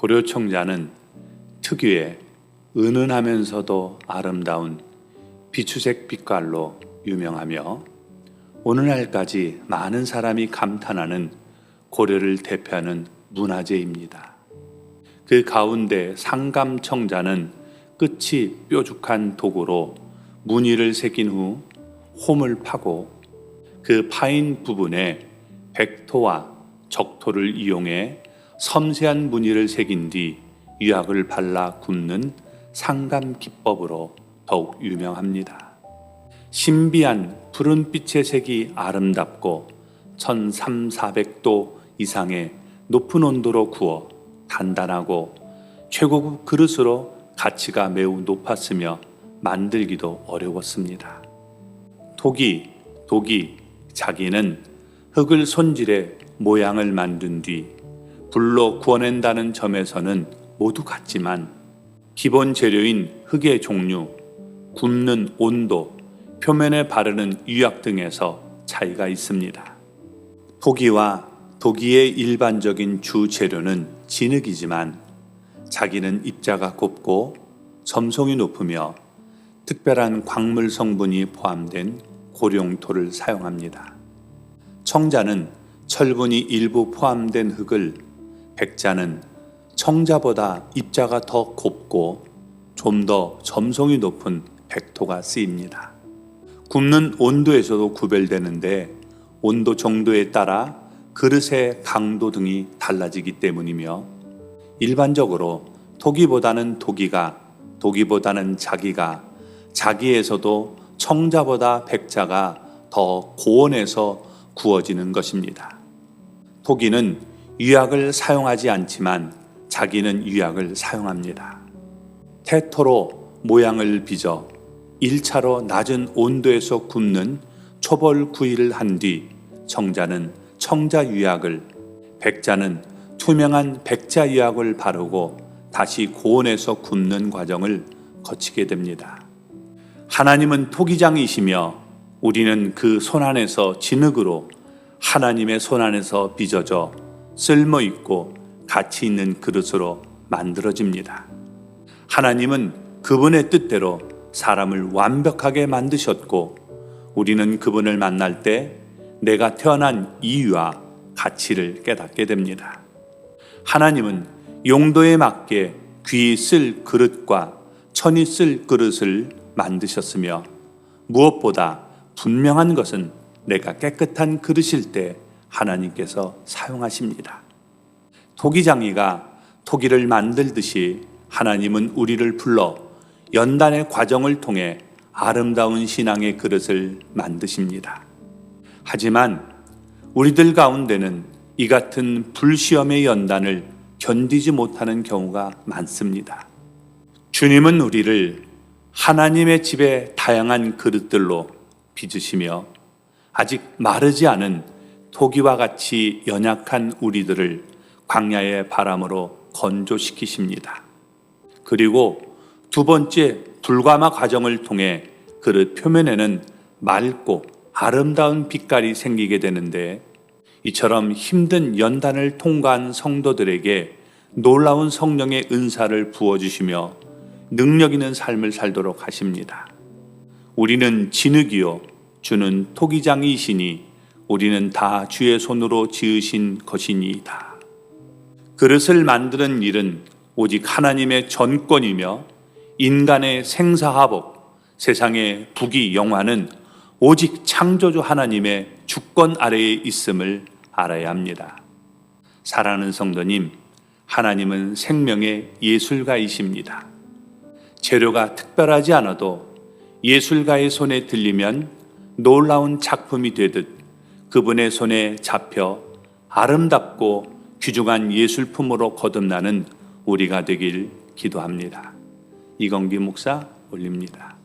고려청자는 특유의 은은하면서도 아름다운 비추색 빛깔로 유명하며 오늘날까지 많은 사람이 감탄하는 고려를 대표하는 문화재입니다. 그 가운데 상감청자는 끝이 뾰족한 도구로 무늬를 새긴 후 홈을 파고 그 파인 부분에 백토와 적토를 이용해 섬세한 무늬를 새긴 뒤 유약을 발라 굽는 상감 기법으로 더욱 유명합니다. 신비한 푸른 빛의 색이 아름답고 1300도 이상의 높은 온도로 구워 단단하고 최고급 그릇으로 가치가 매우 높았으며 만들기도 어려웠습니다. 독이, 독이, 자기는 흙을 손질해 모양을 만든 뒤 불로 구워낸다는 점에서는 모두 같지만 기본 재료인 흙의 종류, 굽는 온도, 표면에 바르는 유약 등에서 차이가 있습니다. 토기와 도기의 일반적인 주 재료는 진흙이지만 자기는 입자가 곱고 점성이 높으며 특별한 광물 성분이 포함된 고룡토를 사용합니다. 청자는 철분이 일부 포함된 흙을 백자는 청자보다 입자가 더 곱고 좀 더 점성이 높은 백토가 쓰입니다. 굽는 온도에서도 구별되는데 온도 정도에 따라 그릇의 강도 등이 달라지기 때문이며 일반적으로 토기보다는 도기가 도기보다는 자기가 자기에서도 청자보다 백자가 더 고온에서 구워지는 것입니다. 토기는 유약을 사용하지 않지만 자기는 유약을 사용합니다. 태토로 모양을 빚어 1차로 낮은 온도에서 굽는 초벌 구이를 한 뒤 청자는 청자 유약을 백자는 투명한 백자 유약을 바르고 다시 고온에서 굽는 과정을 거치게 됩니다. 하나님은 토기장이시며 우리는 그 손안에서 진흙으로 하나님의 손안에서 빚어져 쓸모 있고 가치 있는 그릇으로 만들어집니다. 하나님은 그분의 뜻대로 사람을 완벽하게 만드셨고 우리는 그분을 만날 때 내가 태어난 이유와 가치를 깨닫게 됩니다. 하나님은 용도에 맞게 귀 쓸 그릇과 천이 쓸 그릇을 만드셨으며 무엇보다 분명한 것은 내가 깨끗한 그릇일 때 하나님께서 사용하십니다. 토기장이가 토기를 만들듯이 하나님은 우리를 불러 연단의 과정을 통해 아름다운 신앙의 그릇을 만드십니다. 하지만 우리들 가운데는 이 같은 불시험의 연단을 견디지 못하는 경우가 많습니다. 주님은 우리를 하나님의 집에 다양한 그릇들로 빚으시며 아직 마르지 않은 토기와 같이 연약한 우리들을 광야의 바람으로 건조시키십니다. 그리고 두 번째 불과마 과정을 통해 그릇 표면에는 맑고 아름다운 빛깔이 생기게 되는데 이처럼 힘든 연단을 통과한 성도들에게 놀라운 성령의 은사를 부어주시며 능력 있는 삶을 살도록 하십니다. 우리는 진흙이요 주는 토기장이시니 우리는 다 주의 손으로 지으신 것이니이다. 그릇을 만드는 일은 오직 하나님의 전권이며 인간의 생사화복, 세상의 부귀 영화는 오직 창조주 하나님의 주권 아래에 있음을 알아야 합니다. 사랑하는 성도님, 하나님은 생명의 예술가이십니다. 재료가 특별하지 않아도 예술가의 손에 들리면 놀라운 작품이 되듯 그분의 손에 잡혀 아름답고 귀중한 예술품으로 거듭나는 우리가 되길 기도합니다. 이건기 목사 올립니다.